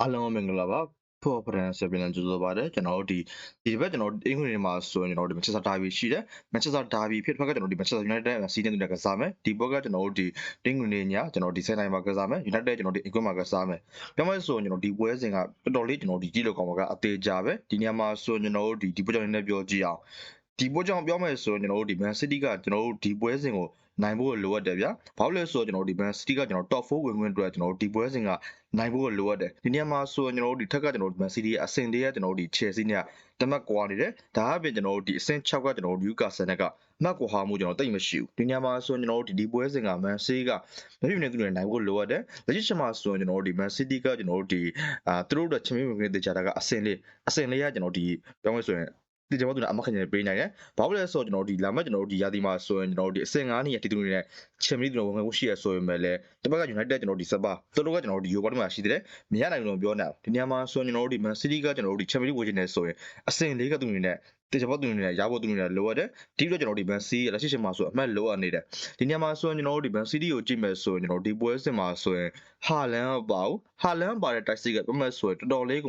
အားလုံးမင်္ဂလာပါဖော်ဖရန်ဆက်ပြန်ကြိုဆိုပါရစေကျွန်တော်တို့ဒီဒီတစ်ပတ်ကျွန်တော်တို့အင်္ဂလိပ်မှာဆိုရင်ကျွန်တော်တို့မန်ချက်စတာဒါဘီရှိတယ်မန်ချက်စတာဒါဘီဖြစ်တဲ့ဘက်ကကျွန်တော်တို့ဒီမန်ချက်စတာယူနိုက်တက်စီးနေတူကစားမယ်ဒီဘက်ကကျွန်တော်တို့ဒီတင်းငွေနေညကျွန်တော်ဒီဆိုင်တိုင်းမှာကစားမယ်ယူနိုက်တက်ကျွန်တော်ဒီအင်ကွင်းမှာကစားမယ်ပြောမယ်ဆိုရင်ကျွန်တော်ဒီပွဲစဉ်ကတော်တော်လေးကျွန်တော်ဒီကြည့်လို့ကောင်းပါကအသေးကြပဲဒီညမှာဆိုရင်ကျွန်တော်တို့ဒီဒီပွဲကြောင့်လည်းပြောကြည့်အောင် ဒီပွဲကြောင့်ပြောမယ်ဆိုရင်ကျွန်တော်တို့ဒီမန်စီးတီးကကျွန်တော်တို့ဒီပွဲစဉ်ကိုနိုင်ဖို့လိုအပ်တယ်ဗျာ။ဘာလို့လဲဆိုတော့ကျွန်တော်တို့ဒီ Man City ကကျွန်တော် top 4ဝင်ခွင့်အတွက်ကျွန်တော်တို့ဒီပွဲစဉ်ကနိုင်ဖို့လိုအပ်တယ်။ဒီနေရာမှာဆိုရင်ကျွန်တော်တို့ဒီထက်ကကျွန်တော်တို့ Man City ရဲ့အဆင့်တည်းကကျွန်တော်တို့ဒီ Chelsea နဲ့တမက်ကွာနေတယ်။ဒါအပြင်ကျွန်တော်တို့ဒီအဆင့်6ကကျွန်တော်တို့ Newcastle နဲ့ကအမှတ်ကွာမှုကျွန်တော်တိတ်မရှိဘူး။ဒီနေရာမှာဆိုရင်ကျွန်တော်တို့ဒီဒီပွဲစဉ်က Man City ကမဖြစ်နေသူတွေနိုင်ဖို့လိုအပ်တယ်။လက်ရှိချိန်မှာဆိုရင်ကျွန်တော်တို့ဒီ Man City ကကျွန်တော်တို့ဒီအာသူတို့တို့ချန်ပီယံဝင်ခွင့်တေချာတာကအဆင့်လေးအဆင့်လေးကကျွန်တော်ဒီပြောင်းလို့ဆိုရင် ဒီကျွန်တော်တို့အမခန့်နေပေးနိုင်တယ်။ဘာလို့လဲဆိုတော့ကျွန်တော်ဒီလာမတ်ကျွန်တော်တို့ဒီရာသီမှာဆိုရင်ကျွန်တော်တို့ဒီအဆင့်9နေရတီတူနေနဲ့ချန်ပီယံကျွန်တော်ဝင်ဝင်ရှိရဆိုရင်ပဲလေတစ်ပတ်က United ကျွန်တော်ဒီစပါသူတို့ကကျွန်တော်ဒီ Europa မှာရှိတယ်မရနိုင်လို့ပြောနေတာဒီနေရာမှာဆိုရင်ကျွန်တော်တို့ဒီ Man City ကကျွန်တော်တို့ဒီ Champions League ဝင်နေဆိုရင်အဆင့်၄ကတူနေနဲ့တေချာဘောတူနေနဲ့ရဖို့တူနေနဲ့လိုအပ်တယ်ဒီတော့ကျွန်တော်ဒီ Man City လက်ရှိချိန်မှာဆိုအမှတ်လိုအပ်နေတယ်ဒီနေရာမှာဆိုရင်ကျွန်တော်တို့ဒီ Man City ကိုကြည့်မယ်ဆိုရင်ကျွန်တော်ဒီပွဲစဉ်မှာဆိုရင်ဟာလန်ပါဘူးဟာလန်ပါတဲ့တိုက်စစ်ကပြတ်မဲ့ဆိုရင်တော်တော်လေးက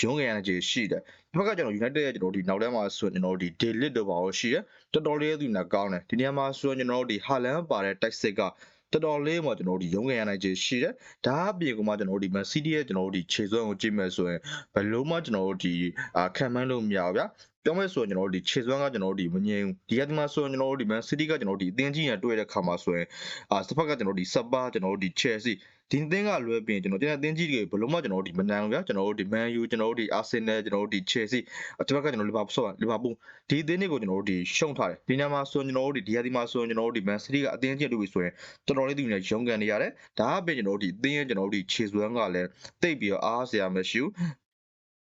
ရုံးကြရတဲ့ခြေရှိတယ်ဒီဘက်ကကျွန်တော် United ရဲ့ကျွန်တော်ဒီနောက်တန်းမှာဆိုရင်ကျွန်တော်ဒီ Dalit တော့ပါလို့ရှိတယ်တော်တော်လေးသူနဲ့ကောင်းတယ်ဒီနေရာမှာဆိုရင်ကျွန်တော်တို့ဒီဟာလန်ပါတဲ့တိုက်စစ်ကတော်တော်လေးမှကျွန်တော်တို့ဒီရုံးကန်ရနိုင်ခြေရှိတယ်။ဒါအပြင်ကမှကျွန်တော်တို့ဒီ Man City ရဲ့ကျွန်တော်တို့ဒီခြေစွမ်းကိုကြည့်မယ်ဆိုရင်ဘယ်လို့မှကျွန်တော်တို့ဒီအာခံမှန်းလို့မရဘူးဗျာ။ ပြောမယ်ဆိုရင်ကျွန်တော်တို့ဒီခြေစွမ်းကကျွန်တော်တို့ဒီမငြိမ်ဘူး။ဒီကဒီမှာဆိုရင်ကျွန်တော်တို့ဒီ Man City ကကျွန်တော်တို့ဒီအသင်းကြီးနဲ့တွေ့တဲ့ခါမှာဆိုရင်အာစပတ်ကကျွန်တော်တို့ဒီစပါကျွန်တော်တို့ဒီ Chelsea ဒီအသင်းကလွဲပြင်ကျွန်တော်ကျွန်တော်အသင်းကြီးတွေဘယ်လို့မှကျွန်တော်တို့ဒီမနန်ဘူးဗျာကျွန်တော်တို့ဒီ Man U ကျွန်တော်တို့ဒီ Arsenal ကျွန်တော်တို့ဒီ Chelsea အတစ်ဘက်ကကျွန်တော် Liverpool ဆော့ Liverpool ဒီအသင်းတွေကိုကျွန်တော်တို့ဒီရှုံးထားတယ်ဒီညမှာဆိုရင်ကျွန်တော်တို့ဒီဒီဟာဒီမှာဆိုရင်ကျွန်တော်တို့ဒီ Man City ကအသင်းကြီးတွေ့ပြီဆိုရင်တော်တော်လေးသူနေရုံးကန်နေရတယ်ဒါအပြင်ကျွန်တော်တို့ဒီအသင်းရဲ့ကျွန်တော်တို့ဒီခြေစွမ်းကလည်းတိတ်ပြီးတော့အားစရာမရှိဘူး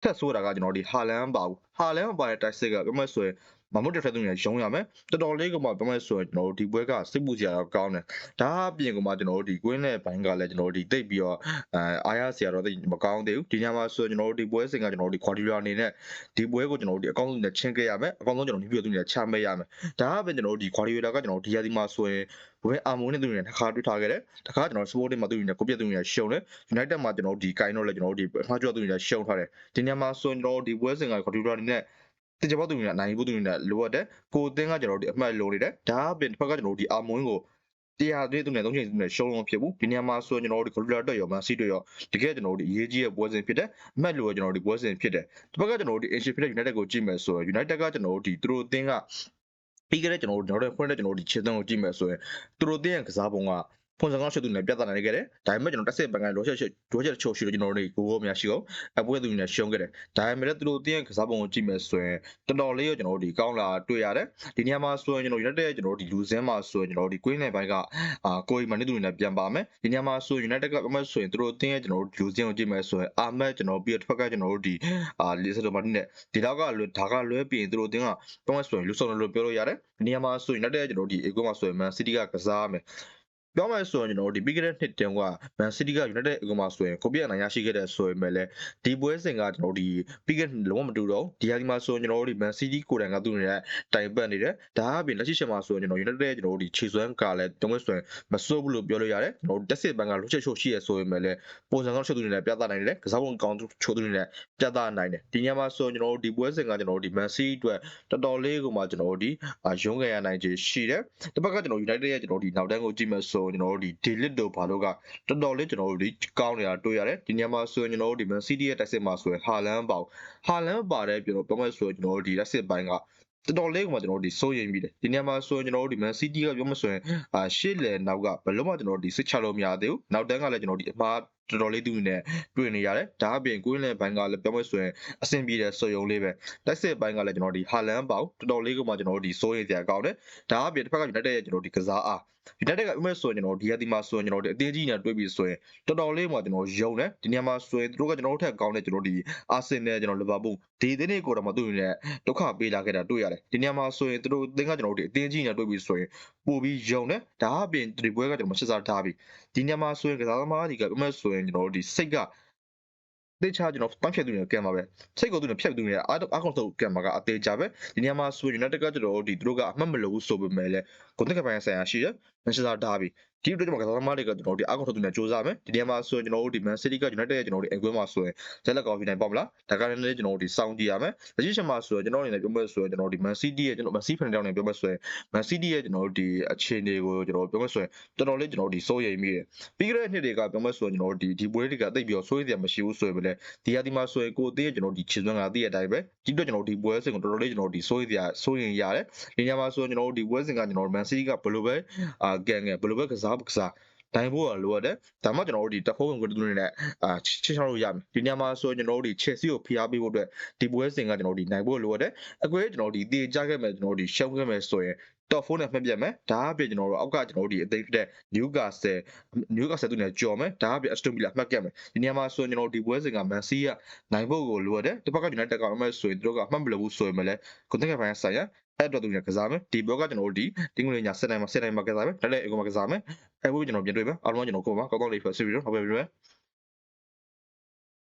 ထက်ဆိုတာကကျွန်တော်ဒီဟာလန်ပါဘူးဟာလန်ပါတဲ့တိုက်စစ်ကဘယ်မှဆိုရင် မမုတ်တက်ဖက်သူနေရုံးရမယ်တော်တော်လေးကမှဘယ်မှဆိုရင်ကျွန်တော်တို့ဒီဘွဲကစိတ်ပူစရာတော့ကောင်းတယ်ဒါအပြင်ကမှကျွန်တော်တို့ဒီကွင်းနဲ့ဘိုင်းကလည်းကျွန်တော်တို့ဒီတိတ်ပြီးတော့အဲအားရစရာတော့တိတ်မကောင်းသေးဘူးဒီညမှာဆိုရင်ကျွန်တော်တို့ဒီဘွဲစင်ကကျွန်တော်တို့ဒီ quadra အနေနဲ့ဒီဘွဲကိုကျွန်တော်တို့ဒီအကောင့်ဆုံးနဲ့ချင်းခဲ့ရမယ်အကောင့်ဆုံးကျွန်တော်ဒီပြီးတော့သူနေချမဲ့ရမယ်ဒါအပြင်ကျွန်တော်တို့ဒီ quadra ကကျွန်တော်ဒီရာဒီမှာဆိုရင်ဝဲအာမုံနဲ့သူနေတစ်ခါတွေ့ထားခဲ့တယ်တခါကျွန်တော် sporting မှာသူနေကိုပြတ်သူနေရှုံတယ် united မှာကျွန်တော်ဒီကိုင်းတော့လည်းကျွန်တော်တို့ဒီမှားကြောသူနေရှုံထားတယ်ဒီညမှာဆိုရင်ကျွန်တော်တို့ဒီဘွဲစင်က quadra အနေနဲ့ တင်ကြပေါက်သူနေနိုင်ဖို့သူနေလိုအပ်တယ်ကိုအသင်းကကျွန်တော်တို့ဒီအမှတ်လိုနေတယ်ဒါအပြင်တစ်ဖက်ကကျွန်တော်တို့ဒီအာမွန်းကိုတရားသေးသူနဲ့သုံးချိန်သူနဲ့ရှုံးလုံးဖြစ်ဘူးဒီနေရာမှာဆိုရင်ကျွန်တော်တို့ဒီ Gorilla တက်ရောမန်စီတွေရောတကယ်ကျွန်တော်တို့ဒီအရေးကြီးတဲ့ပွဲစဉ်ဖြစ်တယ်အမှတ်လိုကျွန်တော်တို့ဒီပွဲစဉ်ဖြစ်တယ်တစ်ဖက်ကကျွန်တော်တို့ဒီ Asia ဖြစ်တဲ့ United ကိုကြည့်မယ်ဆိုရင် United ကကျွန်တော်တို့ဒီသူတို့အသင်းကပြီးခဲ့တဲ့ကျွန်တော်တို့ကျွန်တော်တို့ဖွင့်တဲ့ကျွန်တော်တို့ဒီခြေသွင်းကိုကြည့်မယ်ဆိုရင်သူတို့အသင်းရဲ့ကစားပုံက ဖွန်စံကောင်းရှုပ်သူနဲ့ပြတ်သားနိုင်ခဲ့တယ်ဒါပေမဲ့ကျွန်တော်တက်စစ်ဘန်ကလောချက်လောချက်ချိုးရှိလို့ကျွန်တော်တို့ကိုကိုများရှိအောင်အပွဲသူနဲ့ရှုံးခဲ့တယ်ဒါပေမဲ့သူတို့တင်းကစားပုံကိုကြည့်မယ်ဆိုရင်တော်တော်လေးရောကျွန်တော်တို့ဒီကောင်းလာတွေ့ရတယ်ဒီနေရာမှာဆိုရင်ကျွန်တော် United ကျွန်တော်တို့ဒီလူစင်းမှာဆိုရင်ကျွန်တော်တို့ဒီ Queen နဲ့ဘိုင်းကအာကိုရီမန်နေသူနဲ့ပြန်ပါမယ်ဒီနေရာမှာဆိုရင် United ကအမှဆိုရင်သူတို့တင်းရဲ့ကျွန်တော်တို့လူစင်းကိုကြည့်မယ်ဆိုရင်အာမက်ကျွန်တော်ပြီးတော့တစ်ဖက်ကကျွန်တော်တို့ဒီအာလီဆာဒိုမာတင်နဲ့ဒီတော့ကလွယ်ဒါကလွဲပြီးရင်သူတို့တင်းကပြောမယ်ဆိုရင်လူဆောင်လို့ပြောလို့ရတယ်ဒီနေရာမှာဆိုရင် United ကျွန်တော်တို့ဒီ Eco မှာဆိုရင် Man City ကကစားမယ် ပြောမယ်ဆိုရင်ကျွန်တော်တို့ဒီပြီးခဲ့တဲ့နှစ်တင်က Man City က United အကမှာဆိုရင်ကိုပြည့်အနိုင်ရရှိခဲ့တဲ့ဆိုရင်ပဲလေဒီပွဲစဉ်ကကျွန်တော်တို့ဒီပြီးခဲ့တဲ့လုံးဝမတူတော့ဒီဟာဒီမှာဆိုရင်ကျွန်တော်တို့ဒီ Man City ကိုယ်တိုင်ကသူ့နေတဲ့တိုင်ပတ်နေတယ်ဒါအပြင်လက်ရှိချက်မှာဆိုရင်ကျွန်တော် United ကျွန်တော်တို့ဒီခြေစွမ်းကလည်းတုံးမဲ့ဆိုရင်မစိုးဘူးလို့ပြောလို့ရတယ်ကျွန်တော်တို့တက်စစ်ဘန်ကလွှတ်ချက်ချို့ရှိရဆိုရင်ပဲလေပုံစံကောင်းချက်သူတွေနဲ့ပြသနိုင်တယ်ကစားပုံကောင်းချို့သူတွေနဲ့ပြသနိုင်တယ်ဒီညမှာဆိုရင်ကျွန်တော်တို့ဒီပွဲစဉ်ကကျွန်တော်တို့ဒီ Man City အတွက်တော်တော်လေးကိုမှကျွန်တော်တို့ဒီရုံးကန်ရနိုင်ခြေရှိတယ်တစ်ပတ်ကကျွန်တော် United ရဲ့ကျွန်တော်တို့ဒီနောက်တန်းကိုကြည့်မယ်ဆိုကျွန်တော်တို့ဒီ Dalit တို့ဘာလို့ကတော်တော်လေးကျွန်တော်တို့ဒီကောင်းနေတာတွေ့ရတယ်ဒီညမှာဆိုရင်ကျွန်တော်တို့ဒီ Man City ရဲ့တိုက်စစ်မှာဆိုရင် Haaland ပေါ့ Haaland ပါတဲ့ပြောတော့ပြောမယ်ဆိုရင်ကျွန်တော်တို့ဒီလက်စစ်ပိုင်းကတော်တော်လေးကမှကျွန်တော်တို့ဒီစိုးရင်ပြီးတယ်ဒီညမှာဆိုရင်ကျွန်တော်တို့ဒီ Man City ကပြောမဆိုရင်အာရှေ့လေနောက်ကဘယ်လို့မှကျွန်တော်တို့ဒီစစ်ချလို့မရသေးဘူးနောက်တန်းကလည်းကျွန်တော်တို့ဒီအမှား တော်တော်လေးသူနဲ့တွေ့နေရတယ်ဒါအပြင်ကွင်းလယ်ဘိုင်းကလည်းပြောမဆိုရင်အဆင်ပြေတဲ့စုံယုံလေးပဲတိုက်စစ်ဘိုင်းကလည်းကျွန်တော်ဒီဟာလန်ပေါတော်တော်လေးကမှကျွန်တော်တို့ဒီစိုးရင်စရာကောင်းတယ်ဒါအပြင်တစ်ဖက်က United ရဲ့ကျွန်တော်ဒီကစားအား United ကဥမဲ့ဆိုရင်ကျွန်တော်ဒီရဒီမှာဆိုရင်ကျွန်တော်တို့အသေးကြီးနဲ့တွေ့ပြီးဆိုရင်တော်တော်လေးမှကျွန်တော်ယုံတယ်ဒီနေရာမှာဆိုရင်တို့ကကျွန်တော်တို့ထက်ကောင်းတဲ့ကျွန်တော်ဒီအာဆင်နယ်ကျွန်တော်လီဗာပူးဒီသင်းတွေကိုတော့မတွေ့နဲ့ဒုက္ခပေးလာခဲ့တာတွေ့ရတယ်ဒီနေရာမှာဆိုရင်တို့သင်းကကျွန်တော်တို့ဒီအသေးကြီးနဲ့တွေ့ပြီးဆိုရင် ပို့ပြီးယုံတယ်ဒါအပြင်ဒီပွဲကကျွန်တော်မစစ်စားထားပြီဒီနေရာမှာဆိုရင်ကစားသမားတွေကဥမဲ့ဆိုရင်ကျွန်တော်တို့ဒီစိတ်ကတေချာကျွန်တော်ပန်းဖြတ်သူနေကံပါပဲစိတ်ကိုသူနေဖြတ်သူနေအားအားကောင်ဆုံးကံပါကအသေးကြပဲဒီနေရာမှာဆိုရင် United ကကျွန်တော်တို့ဒီသူတို့ကအမှတ်မလို့ဆိုပေမဲ့လည်းကိုတက်ကပိုင်းဆိုင်ရာရှိတယ်မန်ချက်စတာဒါဘီဒီအတွက်ကျွန်တော်ကစားသမားတွေကကျွန်တော်တို့ဒီအကောင့်ထုတ်သူနဲ့စူးစမ်းမယ်ဒီနေရာမှာဆိုရင်ကျွန်တော်တို့ဒီ Man City က United ရဲ့ကျွန်တော်တို့အင်ကွင်းမှာဆိုရင်ဂျက်လက်ကော်ဖီနိုင်ပေါ့မလားဒါကလည်းလည်းကျွန်တော်တို့ဒီစောင့်ကြည့်ရမယ်လက်ရှိချက်မှာဆိုရင်ကျွန်တော်အနေနဲ့ပြောမယ်ဆိုရင်ကျွန်တော်တို့ဒီ Man City ရဲ့ကျွန်တော် Man City ဖန်တောင်းနေပြောမယ်ဆိုရင် Man City ရဲ့ကျွန်တော်တို့ဒီအခြေအနေကိုကျွန်တော်ပြောမယ်ဆိုရင်တော်တော်လေးကျွန်တော်တို့ဒီစိုးရိမ်မိတယ်ပြီးခဲ့တဲ့နှစ်တွေကပြောမယ်ဆိုရင်ကျွန်တော်တို့ဒီဒီပွဲတွေကတိတ်ပြီးတော့စိုးရိမ်စရာမရှိဘူးဆိုရင်ပဲလေဒီဟာဒီမှာဆိုရင်ကိုသေးရဲ့ကျွန်တော်တို့ဒီခြေစွမ်းကတည့်ရတဲ့အတိုင်းပဲဒီအတွက်ကျွန်တော်တို့ဒီပွဲစဉ်ကိုတော်တော်လေးကျွန်တော်တို့ဒီစိုးရိမ်စရာစိုးရိမ်ရတယ်ဒီညမှာဆိုရင်ကျွန်တော်တို့ဒီပွဲစဉ်ကကျွန်တော်တို့ Man City ကဘယ်လိုပဲအာကန်ငယ်ဘယ်လိုပဲကစားကစားတိုင်းဖို့ကလိုရတယ်ဒါမှကျွန်တော်တို့ဒီတဖုံးဝင်ကတူနေနဲ့အာချစ်ချလို့ရမယ်ဒီညမှာဆိုရင်ကျွန်တော်တို့ဒီ Chelsea ကိုဖိအားပေးဖို့အတွက်ဒီပွဲစဉ်ကကျွန်တော်တို့ဒီနိုင်ဖို့လိုရတယ်အကွေးကျွန်တော်တို့ဒီတေချခဲ့မယ်ကျွန်တော်တို့ဒီရှုံးခဲ့မယ်ဆိုရင် top 4နဲ့မှတ်ပြတ်မယ်ဒါအပြင်ကျွန်တော်တို့အောက်ကကျွန်တော်တို့ဒီအသိတဲ့ Newcastle Newcastle သူနဲ့ကြော်မယ်ဒါအပြင် Aston Villa မှတ်ခဲ့မယ်ဒီနေရာမှာဆိုရင်ကျွန်တော်တို့ဒီပွဲစဉ်က Man City ကနိုင်ဖို့ကိုလိုရတယ်တစ်ဖက်က United ကအမှတ်ဆိုရင်တို့ကအမှတ်မလို့ဘူးဆိုရင်မလဲကိုတက်ခဲ့ပိုင်းဆိုင်ရ အဲ့တော့သူကကစားမယ်ဒီဘောကကျွန်တော်တို့ဒီတင်းငွေည7နိုင်မှာ7နိုင်မှာကစားမယ်ဒါလည်းအကုန်မှာကစားမယ်အဲ့ဘို့ကျွန်တော်ပြန်တွေ့မယ်အားလုံးကကျွန်တော်ကိုပါကောင်းကောင်းလေးဖတ်စီပြီးတော့ဟုတ်ပြီပြီ